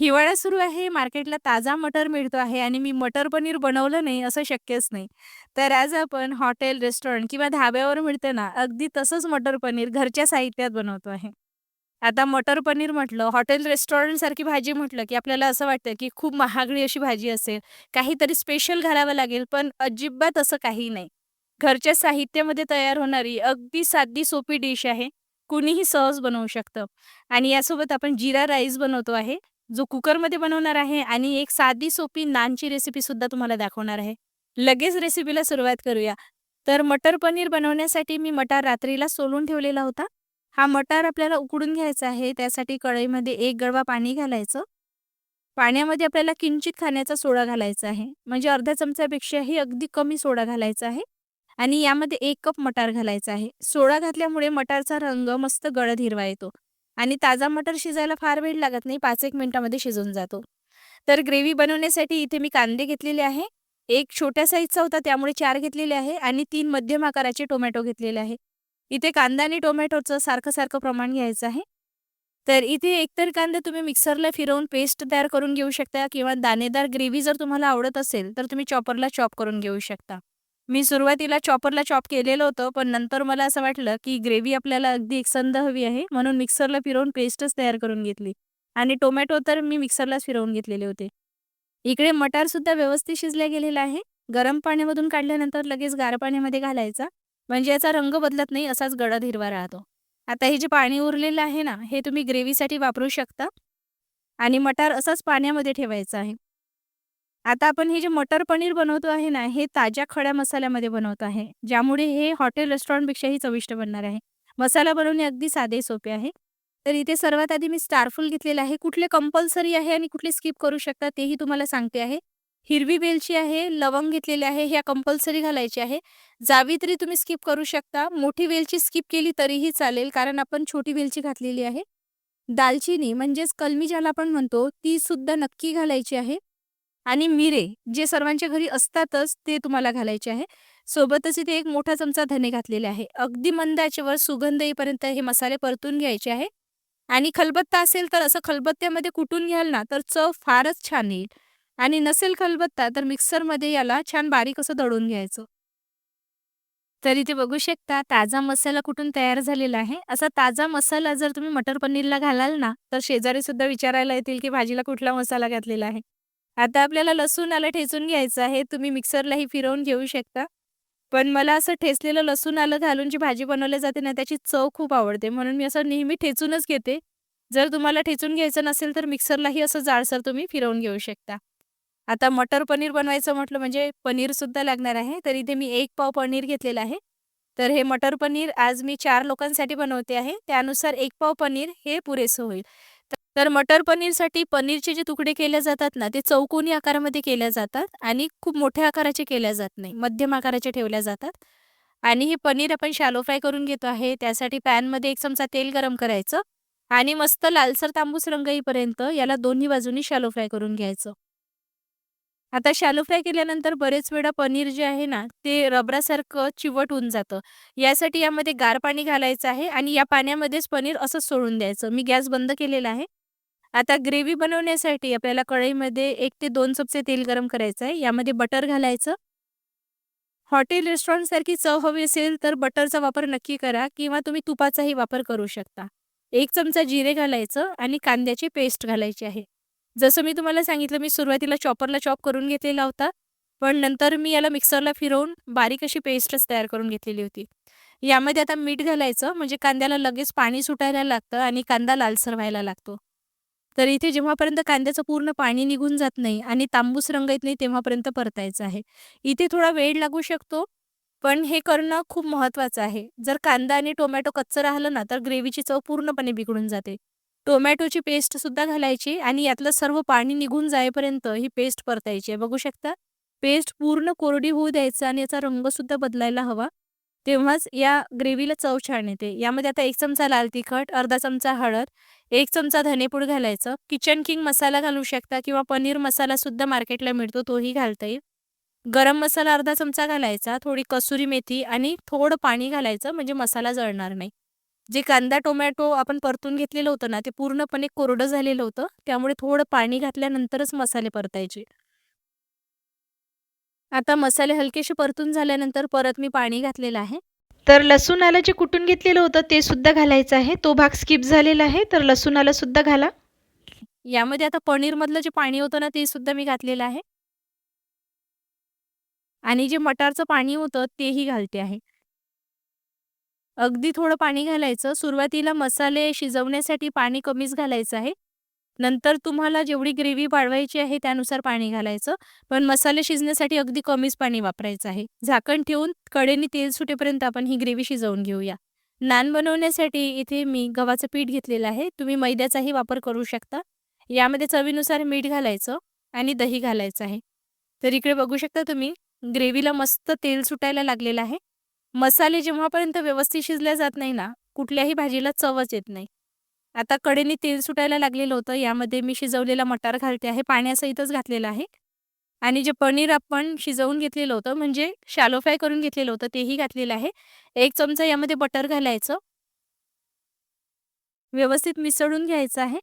हिवाळा सुरू आहे, मार्केटला ताजा मटर मिळतो आहे आणि मी मटर पनीर बनवलं नाही असं शक्यच नाही. तर आज आपण हॉटेल, रेस्टॉरंट किंवा धाब्यावर मिळते ना, अगदी तसंच मटर पनीर घरच्या साहित्यात बनवतो आहे. आता मटर पनीर म्हटलं, हॉटेल, रेस्टॉरंटसारखी भाजी म्हटलं, की आपल्याला असं वाटतं, की खूप महागडी अशी भाजी असेल, काहीतरी स्पेशल घालावं लागेल, पण अजिबात असं काही नाही. घरच्या साहित्यामध्ये तयार होणारी अगदी साधी सोपी डिश आहे. कुणीही सहज बनवू शकतं आणि यासोबत आपण जिरा राईस बनवतो आहे. जो कुकरमध्ये बनवणार आहे आणि एक साधी सोपी नानची रेसिपी सुद्धा तुम्हाला दाखवणार आहे. लगेच रेसिपीला सुरुवात करूया. तर मटर पनीर बनवण्यासाठी मी मटार रात्रीला सोलून ठेवलेला होता. हा मटार आपल्याला उकडून घ्यायचा आहे. त्यासाठी कढईमध्ये एक गडवा पाणी घालायचं. पाण्यामध्ये आपल्याला किंचित खाण्याचा सोडा घालायचा आहे. म्हणजे अर्ध्या चमच्यापेक्षाही अगदी कमी सोडा घालायचा आहे आणि यामध्ये एक कप मटार घालायचा आहे. सोडा घातल्यामुळे मटारचा रंग मस्त गडद हिरवा येतो. आणि ताजा मटर शिजायला फार वेळ लागत नाही, 5-1 मिनिटामध्ये शिजून जातो. तर ग्रेव्ही बनवण्यासाठी इथे मी कांदे घेतलेले आहे. एक छोट्या साईजचा होता त्यामुळे चार घेतलेले आहे आणि तीन मध्यम आकाराचे टोमॅटो घेतलेले आहे. इथे कांदा आणि टोमॅटोचं सारखं-सारखं प्रमाण घ्यायचं आहे. तर इथे एकतर कांदे तुम्ही मिक्सरला फिरवून पेस्ट तयार करून घेऊ शकता किंवा दाणेदार ग्रेव्ही जर तुम्हाला आवडत असेल, तर तुम्ही चॉपरला चॉप करून घेऊ शकता. मी सुरुवातीला चॉपरला चॉप केलेलं होतं, पण नंतर मला असं वाटलं, की ग्रेव्ही आपल्याला अगदी एकसंध हवी आहे, म्हणून मिक्सरला फिरवून पेस्टच तयार करून घेतली आणि टोमॅटो तर मी मिक्सरलाच फिरवून घेतलेले होते. इकडे मटारसुद्धा व्यवस्थित शिजल्या गेलेला आहे. गरम पाण्यामधून काढल्यानंतर लगेच गार पाण्यामध्ये घालायचा, म्हणजे याचा रंग बदलत नाही, असाच गडद हिरवा राहतो. आता हे जे पाणी उरलेलं आहे ना, हे तुम्ही ग्रेव्हीसाठी वापरू शकता आणि मटार असंच पाण्यामध्ये ठेवायचं आहे. आता आपण हे जे मटर पनीर बनवतो आहे ना, हे ताज्या खड्या मसाल्यामध्ये बनवतो आहे. ज्यामुळे हे हॉटेल, रेस्टॉरंटपेक्षाही चविष्ट बनणार आहे. मसाला बनवणे अगदी साधे सोपे आहे. तर इथे सर्वात आधी मी स्टारफुल घेतलेला आहे. कुठले कंपल्सरी आहे आणि कुठले स्किप करू शकता तेही तुम्हाला सांगते आहे. हिरवी वेलची आहे, लवंग घेतलेले आहे, ह्या कंपल्सरी घालायची आहे. जावित्री तुम्ही स्किप करू शकता. मोठी वेलची स्किप केली तरीही चालेल, कारण आपण छोटी वेलची घातलेली आहे. दालचिनी म्हणजेच कलमी ज्याला आपण म्हणतो, ती सुद्धा नक्की घालायची आहे. आणि मिरे, जे सर्वांच्या घरी असतातच, ते तुम्हाला घालायचे आहे. सोबतच इथे एक मोठा चमचा धने घातलेले आहे. अगदी मंद आचेवर सुगंध येईपर्यंत हे मसाले परतून घ्यायचे आहे आणि खलबत्ता असेल तर असं खलबत्त्यामध्ये कुटून घ्याल ना, तर चव फारच छान येईल आणि नसेल खलबत्ता तर मिक्सरमध्ये याला छान बारीक असं दळून घ्यायचं. तर इथे बघू शकता ताजा मसाला कुठून तयार झालेला आहे. असा ताजा मसाला जर तुम्ही मटर पनीरला घालाल ना, तर शेजारी सुद्धा विचारायला येतील, की भाजीला कुठला मसाला घातलेला आहे. आता आपल्याला लसूण आलं ठेचून घ्यायचं आहे. तुम्ही मिक्सरलाही फिरवून घेऊ शकता. पण मला असं ठेचलेलं लसूण आलं घालून जी भाजी बनवली जाते ना, त्याची चव खूप आवडते. म्हणून मी असं नेहमी ठेचूनच घेते. जर तुम्हाला ठेचून घ्यायचं नसेल, तर मिक्सरलाही असं जाडसर तुम्ही फिरवून घेऊ शकता. आता मटर पनीर बनवायचं म्हटलं म्हणजे पनीरसुद्धा लागणार आहे. तर इथे मी एक पाव पनीर घेतलेलं आहे. तर हे मटर पनीर आज मी चार लोकांसाठी बनवते आहे. त्यानुसार एक पाव पनीर हे पुरेसं होईल. तर मटर पनीरसाठी पनीरचे जे तुकडे केले जातात ना, ते चौकोनी आकारामध्ये केल्या जातात आणि खूप मोठ्या आकाराचे केल्या जात नाही. मध्यम आकाराचे ठेवल्या जातात आणि हे पनीर आपण शॅलो फ्राय करून घेतो आहे. त्यासाठी पॅनमध्ये एक चमचा तेल गरम करायचं आणि मस्त लालसर तांबूस रंग येईपर्यंत याला दोन्ही बाजूनी शॅलो फ्राय करून घ्यायचं. आता शॅलो फ्राय केल्यानंतर बरेच वेळा पनीर जे आहे ना, ते रबरासारखं चिवट होऊन जातं. यासाठी यामध्ये गार पाणी घालायचं आहे आणि या पाण्यामध्येच पनीर असंच सोडून द्यायचं. मी गॅस बंद केलेला आहे. आता ग्रेव्ही बनवण्यासाठी आपल्याला कढईमध्ये एक ते दोन चमचे तेल गरम करायचं आहे. यामध्ये बटर घालायचं. हॉटेल, रेस्टॉरंटसारखी चव हवी असेल, तर बटरचा वापर नक्की करा किंवा तुम्ही तुपाचाही वापर करू शकता. एक चमचा जिरे घालायचं आणि कांद्याची पेस्ट घालायची आहे. जसं मी तुम्हाला सांगितलं, मी सुरुवातीला चॉपरला चॉप करून घेतलेला होता. पण नंतर मी याला मिक्सरला फिरवून बारीक अशी पेस्टच तयार करून घेतलेली होती. यामध्ये आता मीठ घालायचं, म्हणजे कांद्याला लगेच पाणी सुटायला लागतं आणि कांदा लालसर व्हायला लागतो. तर इथे जेव्हापर्यंत कांद्याचं पूर्ण पाणी निघून जात नाही आणि तांबूस रंग येत नाही, तेव्हापर्यंत परतायचं आहे. इथे थोडा वेळ लागू शकतो, पण हे करणं खूप महत्त्वाचं आहे. जर कांदा आणि टोमॅटो कच्चं राहिलं ना, तर ग्रेव्हीची चव पूर्णपणे बिघडून जाते. टोमॅटोची पेस्टसुद्धा घालायची आणि यातलं सर्व पाणी निघून जाईपर्यंत ही पेस्ट परतायची आहे. बघू शकता, पेस्ट पूर्ण कोरडी होऊ द्यायचं आणि याचा रंगसुद्धा बदलायला हवा. तेव्हाच या ग्रेव्हीला चव छान येते. यामध्ये आता एक चमचा लाल तिखट, अर्धा चमचा हळद, एक चमचा धनेपूड घालायचं. किचन किंग मसाला घालू शकता किंवा पनीर मसालासुद्धा मार्केटला मिळतो, तोही घालता येईल. गरम मसाला अर्धा चमचा घालायचा, थोडी कसुरी मेथी आणि थोडं पाणी घालायचं, म्हणजे मसाला जळणार नाही. जे कांदा, टोमॅटो आपण परतून घेतलेलं होतं ना, ते पूर्णपणे कोरडं झालेलं होतं. त्यामुळे थोडं पाणी घातल्यानंतरच मसाले परतायचे. आता मसाले हलकेसे परतून झाल्यानंतर परत मी पाणी घातलेलं आहे. तर लसूण आलं जे कुटून घेतलेलं होतं ते सुद्धा घालायचं आहे. तो भाग स्किप झालेला आहे, तर लसूण आलं सुद्धा घाला. यामध्ये आता पनीरमधलं जे पाणी होतं ना, ते सुद्धा मी घातलेलं आहे. आणि जे मटारचं पाणी होतं तेही घालते आहे. अगदी थोडं पाणी घालायचं. सुरुवातीला मसाले शिजवण्यासाठी पाणी कमीच घालायचं आहे. नंतर तुम्हाला जेवढी ग्रेव्ही वाढवायची आहे त्यानुसार पाणी घालायचं. पण मसाले शिजण्यासाठी अगदी कमीच पाणी वापरायचं आहे. झाकण ठेवून कडेने तेल सुटेपर्यंत आपण ही ग्रेव्ही शिजवून घेऊया. नान बनवण्यासाठी इथे मी गव्हाचं पीठ घेतलेलं आहे. तुम्ही मैद्याचाही वापर करू शकता. यामध्ये चवीनुसार मीठ घालायचं आणि दही घालायचं आहे. तर इकडे बघू शकता तुम्ही ग्रेव्हीला मस्त तेल सुटायला लागलेलं आहे. मसाले जेव्हापर्यंत व्यवस्थित शिजले जात नाही ना, कुठल्याही भाजीला चवच येत नाही. आता कडेने तेल सुटायला लागलेलं होतं. यामध्ये मी शिजवलेला मटार घालते आहे. पाण्यासहितच घातलेलं आहे. आणि जे पनीर आपण शिजवून घेतलेलं होतं म्हणजे शॅलो फ्राय करून घेतलेलं होतं तेही घातलेलं आहे. एक चमचा यामध्ये बटर घालायचं. व्यवस्थित मिसळून घ्यायचं आहे.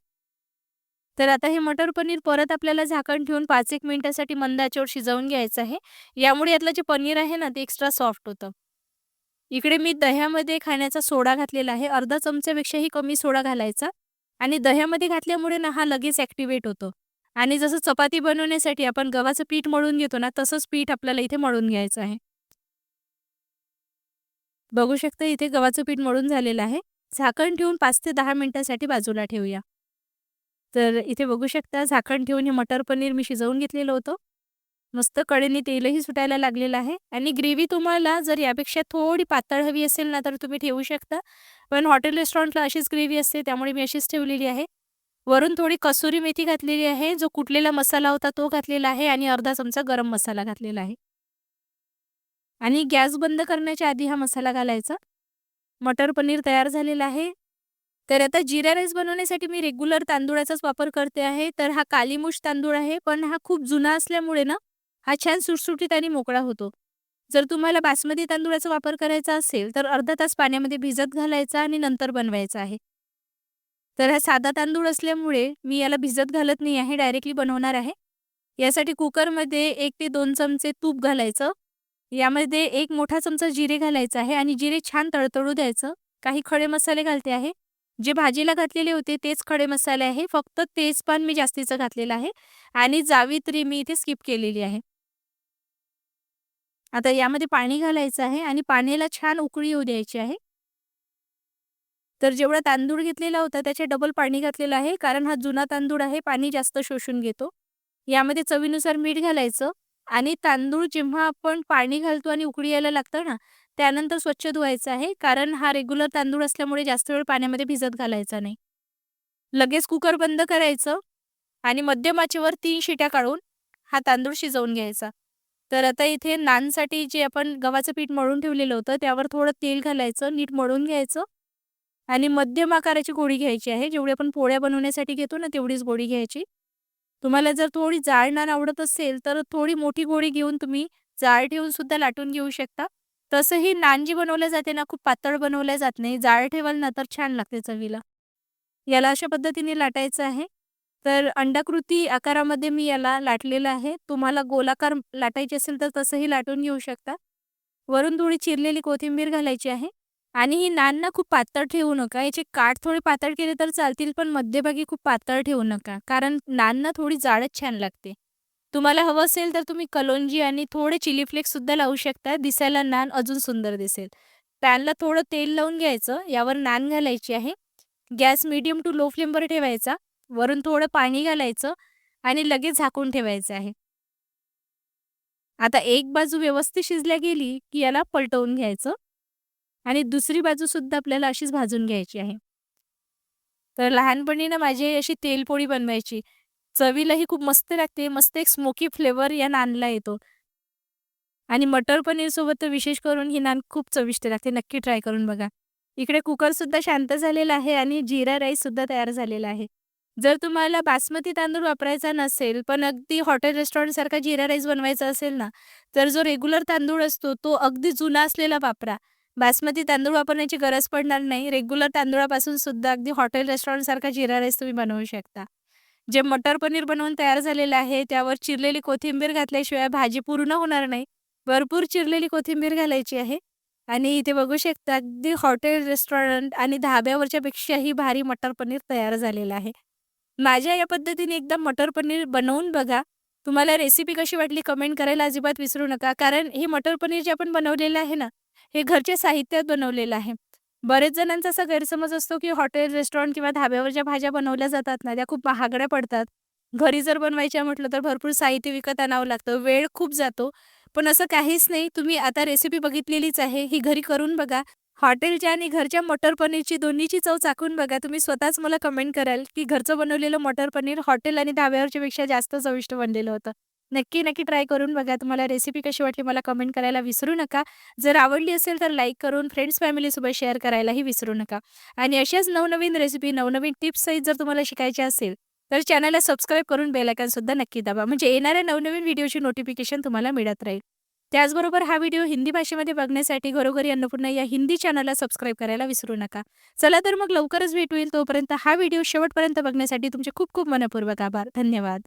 तर आता हे मटर पनीर परत आपल्याला झाकण ठेवून 5-1 मिनिटासाठी मंदाच्यावर शिजवून घ्यायचं आहे. यामुळे यातलं जे पनीर आहे ना, ते एक्स्ट्रा सॉफ्ट होतं. इकडे मी दह्यामध्ये खाण्याचा सोडा घातलेला आहे. अर्धा चमच्यापेक्षाही कमी सोडा घालायचा आणि दह्यामध्ये घातल्यामुळे ना, हा लगेच ॲक्टिवेट होतो. आणि जसं चपाती बनवण्यासाठी आपण गव्हाचं पीठ मळून घेतो ना, तसंच पीठ आपल्याला इथे मळून घ्यायचं आहे. बघू शकता इथे गव्हाचं पीठ मळून झालेलं आहे. झाकण ठेवून पाच ते दहा मिनिटासाठी बाजूला ठेवूया. तर इथे बघू शकता झाकण ठेवून हे मटर पनीर मी शिजवून घेतलेलं होतं. मस्त कडेने तेलही सुटायला लागलेलं आहे आणि ग्रेव्ही तुम्हाला जर यापेक्षा थोडी पातळ हवी असेल ना, तर तुम्ही ठेवू शकता. पण हॉटेल रेस्टॉरंटला अशीच ग्रेव्ही असते त्यामुळे मी अशीच ठेवलेली आहे. वरून थोडी कसुरी मेथी घातलेली आहे. जो कुटलेला मसाला होता तो घातलेला आहे आणि अर्धा चमचा गरम मसाला घातलेला आहे. आणि गॅस बंद करण्याच्या आधी हा मसाला घालायचा. मटर पनीर तयार झालेला आहे. तर आता जिरा राईस बनवण्यासाठी मी रेग्युलर तांदूळाचाच वापर करते आहे. तर हा कालीमुछ तांदूळ आहे, पण हा खूप जुना असल्यामुळे ना, हा छान सुटसुटीत आणि मोकळा होतो. जर तुम्हाला बासमती तांदूळाचा वापर करायचा असेल, तर अर्धा तास पाण्यामध्ये भिजत घालायचा आणि नंतर बनवायचा आहे. तर हा साधा तांदूळ असल्यामुळे मी याला भिजत घालत नाही आहे, डायरेक्टली बनवणार आहे. यासाठी कुकरमध्ये एक ते दोन चमचे तूप घालायचं. यामध्ये एक मोठा चमचा जिरे घालायचं आहे आणि जिरे छान तळतळू द्यायचं. काही खडे मसाले घालते आहे. जे भाजीला घातलेले होते तेच खडे मसाले आहे. फक्त तेजपान मी जास्तीचं घातलेलं आहे आणि जावित्री मी इथे स्किप केलेली आहे. आता यामध्ये पाणी घालायचं आहे आणि पाण्याला छान उकळी येऊ द्यायची आहे. तर जेवढा तांदूळ घेतलेला होता त्याच्या डबल पाणी घातलेलं आहे. कारण हा जुना तांदूळ आहे, पाणी जास्त शोषून घेतो. यामध्ये चवीनुसार मीठ घालायचं आणि तांदूळ जेव्हा आपण पाणी घालतो आणि उकळी यायला लागतं ना, त्यानंतर स्वच्छ धुवायचं आहे. कारण हा रेग्युलर तांदूळ असल्यामुळे जास्त वेळ पाण्यामध्ये भिजत घालायचा नाही. लगेच कुकर बंद करायचं आणि मध्यम आचेवर 3 शिट्या काढून हा तांदूळ शिजवून घ्यायचा. तर आता इथे नानसाठी जे आपण गव्हाचं पीठ मळून ठेवलेलं होतं, त्यावर थोडं तेल घालायचं, नीट मळून घ्यायचं आणि मध्यम आकाराची गोळी घ्यायची आहे. जेवढी आपण पोळ्या बनवण्यासाठी घेतो ना, तेवढीच गोळी घ्यायची. तुम्हाला जर थोडी जाळ नान आवडत असेल, तर थोडी मोठी गोळी घेऊन तुम्ही जाळ ठेवून सुद्धा लाटून घेऊ शकता. तसंही नान जी बनवल्या जाते ना, खूप पातळ बनवल्या जात नाही. जाळ ठेवाल ना, तर छान लागते चवीला. याला अशा पद्धतीने लाटायचं आहे. तर अंडाकृती आकारामध्ये मी याला लाटलेलं आहे. तुम्हाला गोलाकार लाटायचे असेल तर तसंही लाटून घेऊ शकता. वरून थोडी चिरलेली कोथिंबीर घालायची आहे आणि ही नान ना खूप पातळ ठेवू नका. याचे काठ थोडे पातळ केले तर चालतील, पण मध्यभागी खूप पातळ ठेवू नका. कारण नान ना थोडी जाडच छान लागते. तुम्हाला हवं असेल तर तुम्ही कलोंजी आणि थोडे चिली फ्लेक्स सुद्धा लावू शकता. दिसायला नान अजून सुंदर दिसेल. पॅनला थोडं तेल लावून घ्यायचं. यावर नान घालायची आहे. गॅस मीडियम टू लो फ्लेमवर ठेवायचा. वरून थोडं पाणी घालायचं आणि लगेच झाकून ठेवायचं आहे. आता एक बाजू व्यवस्थित शिजल्या गेली, की याला पलटवून घ्यायचं आणि दुसरी बाजू सुद्धा आपल्याला अशीच भाजून घ्यायची आहे. तर लहानपणी ना माझी अशी तेलपोळी बनवायची. चवीलाही खूप मस्त लागते. मस्त एक स्मोकी फ्लेवर या नानला येतो. आणि मटर पनीरसोबत तर विशेष करून ही नान खूप चविष्ट लागते. नक्की ट्राय करून बघा. इकडे कुकरसुद्धा शांत झालेला आहे आणि जीरा राईससुद्धा तयार झालेला आहे. जर तुम्हाला बासमती तांदूळ वापरायचा नसेल, पण अगदी हॉटेल रेस्टॉरंटसारखा जिरा राईस बनवायचा असेल ना, तर जो रेग्युलर तांदूळ असतो तो अगदी जुना असलेला वापरा. बासमती तांदूळ वापरण्याची गरज पडणार नाही. रेग्युलर तांदूळापासून सुद्धा अगदी हॉटेल, रेस्टॉरंटसारखा जिरा राईस तुम्ही बनवू शकता. जे मटर पनीर बनवून तयार झालेलं आहे, त्यावर चिरलेली कोथिंबीर घातल्याशिवाय भाजी पूर्ण होणार नाही. भरपूर चिरलेली कोथिंबीर घालायची आहे आणि इथे बघू शकता अगदी हॉटेल, रेस्टॉरंट आणि धाब्यावरच्या पेक्षाही भारी मटर पनीर तयार झालेलं आहे. माझ्या या पद्धतीने एकदा मटर पनीर बनवून बघा. तुम्हाला रेसिपी कशी वाटली कमेंट करायला अजिबात विसरू नका. कारण हे मटर पनीर जे आपण बनवलेलं आहे ना, हे घरच्या साहित्यात बनवलेलं आहे. बरेच जणांचा असा गैरसमज असतो, की हॉटेल, रेस्टॉरंट किंवा धाब्यावर ज्या भाज्या बनवल्या जातात ना, त्या खूप महागड्या पडतात. घरी जर बनवायच्या म्हटलं तर भरपूर साहित्य विकत आणावं लागतं, वेळ खूप जातो. पण असं काहीच नाही. तुम्ही आता रेसिपी बघितलेलीच आहे. ही घरी करून बघा. हॉटेलच्या आणि घरच्या मटर पनीरची दोन्हीची चव चाखून बघा. तुम्ही स्वतःच मला कमेंट कराल, की घरचं बनवलेलं मटर पनीर हॉटेल आणि धाब्यावरच्या पेक्षा जास्त चविष्ट बनलेलं होतं. नक्की, नक्की ट्राय करून बघा. तुम्हाला रेसिपी कशी वाटली मला कमेंट करायला विसरू नका. जर आवडली असेल तर लाईक करून फ्रेंड्स, फॅमिलीसोबत शेअर करायलाही विसरू नका. आणि अशाच नवनवीन रेसिपी, नवनवीन टिप्ससहित जर तुम्हाला शिकायच्या असेल, तर चॅनलला सबस्क्राईब करून बेल सुद्धा नक्की दाबा. म्हणजे येणाऱ्या नवनवीन व्हिडिओची नोटिफिकेशन तुम्हाला मिळत राहील. त्याचबरोबर हा व्हिडिओ हिंदी भाषेमध्ये बघण्यासाठी घरोघरी अन्नपूर्णा या हिंदी चॅनलला सबस्क्राईब करायला विसरू नका. चला तर मग लवकरच भेट होईल. तोपर्यंत हा व्हिडिओ शेवटपर्यंत बघण्यासाठी तुमचे खूप खूप मनपूर्वक आभार. धन्यवाद.